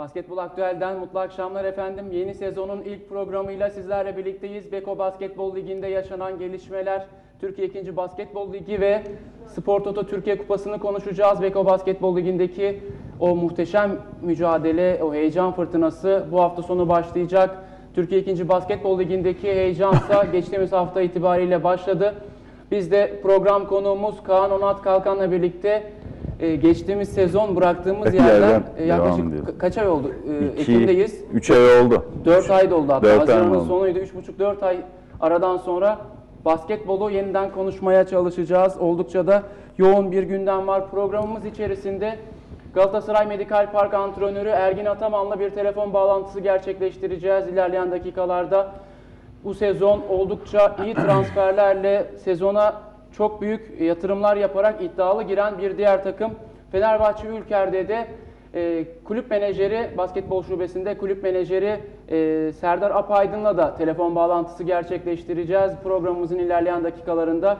Basketbol Aktüel'den mutlu akşamlar efendim. Yeni sezonun ilk programıyla sizlerle birlikteyiz. Beko Basketbol Ligi'nde yaşanan gelişmeler, Türkiye 2. Basketbol Ligi ve Spor Toto Türkiye Kupası'nı konuşacağız. Beko Basketbol Ligi'ndeki o muhteşem mücadele, o heyecan fırtınası bu hafta sonu başlayacak. Türkiye 2. Basketbol Ligi'ndeki heyecansa geçtiğimiz hafta itibariyle başladı. Biz de program konuğumuz Kaan Onat Kalkan'la birlikte e, geçtiğimiz sezon bıraktığımız Yerden yerden e, yaklaşık ka- kaç ay oldu? E, İki, Ekim'deyiz. Üç ay oldu. 4 ay da oldu hatta. Dört ay Haziran'ın oldu. sonuydu. 3,5-4 ay aradan sonra basketbolu yeniden konuşmaya çalışacağız. Oldukça da yoğun bir gündem var. Programımız içerisinde Galatasaray Medikal Park antrenörü Ergin Ataman'la bir telefon bağlantısı gerçekleştireceğiz ilerleyen dakikalarda. Bu sezon oldukça iyi transferlerle sezona çok büyük yatırımlar yaparak iddialı giren bir diğer takım Fenerbahçe Ülker'de de e, kulüp menajeri, basketbol şubesinde kulüp menajeri e, Serdar Apaydın'la da telefon bağlantısı gerçekleştireceğiz programımızın ilerleyen dakikalarında.